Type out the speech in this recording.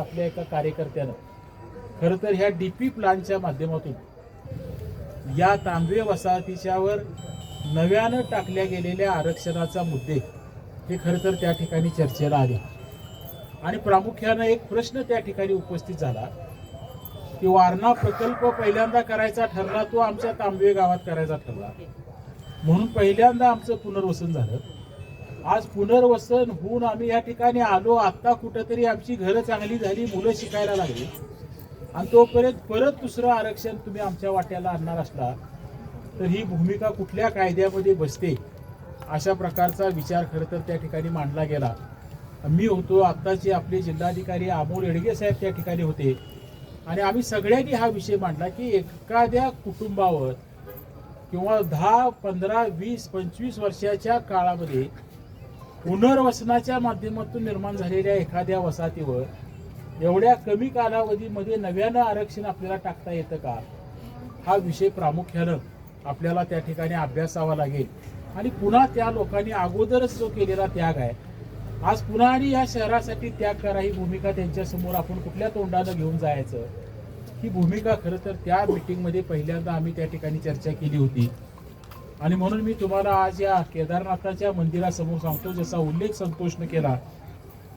आपल्या एका कार्यकर्त्यानं. खरं तर ह्या डीपी प्लानच्या माध्यमातून या तांबवे वसाहतीच्यावर नव्यानं टाकल्या गेलेल्या आरक्षणाचा मुद्दे हे खरं तर त्या ठिकाणी चर्चेला आले. आणि प्रामुख्यानं एक प्रश्न त्या ठिकाणी उपस्थित झाला की वारणा प्रकल्प पहिल्यांदा करायचा ठरला तो आमच्या तांबवे गावात करायचा ठरला. म्हणून पहिल्यांदा आमचं पुनर्वसन झालं. आज पुनर्वसन होऊन आम्ही या ठिकाणी आलो. आत्ता कुठंतरी आमची घरं चांगली झाली मुलं शिकायला लागली. आणि तोपर्यंत परत दुसरं आरक्षण तुम्ही आमच्या वाट्याला आणणार असला तर ही भूमिका कुठल्या कायद्यामध्ये बसते अशा प्रकारचा विचार खरं तर त्या ठिकाणी मांडला गेला. मी होतो आत्ताचे आपले जिल्हाधिकारी अमोल येडगे साहेब त्या ठिकाणी होते. आणि आम्ही सगळ्यांनी हा विषय मांडला की एखाद्या कुटुंबावर किंवा दहा पंधरा वीस पंचवीस वर्षाच्या काळामध्ये पुनर्वसनाच्या माध्यमातून निर्माण झालेल्या एखाद्या वसाहतीवर एवढ्या कमी कालावधीमध्ये नव्यानं आरक्षण आपल्याला टाकता येतं का? हा विषय प्रामुख्यानं आपल्याला त्या ठिकाणी अभ्यासावा लागेल. आणि पुन्हा त्या लोकांनी अगोदरच जो केलेला त्याग आहे आज पुन्हा आणि या शहरासाठी त्याग करा ही भूमिका त्यांच्यासमोर आपण कुठल्या तोंडानं घेऊन जायचं? ही भूमिका खरं तर त्या मिटिंगमध्ये पहिल्यांदा आम्ही त्या ठिकाणी चर्चा केली होती. आणि म्हणून मी तुम्हाला आज या केदारनाथाच्या मंदिरासमोर सांगतो जसा उल्लेख संतोषनं केला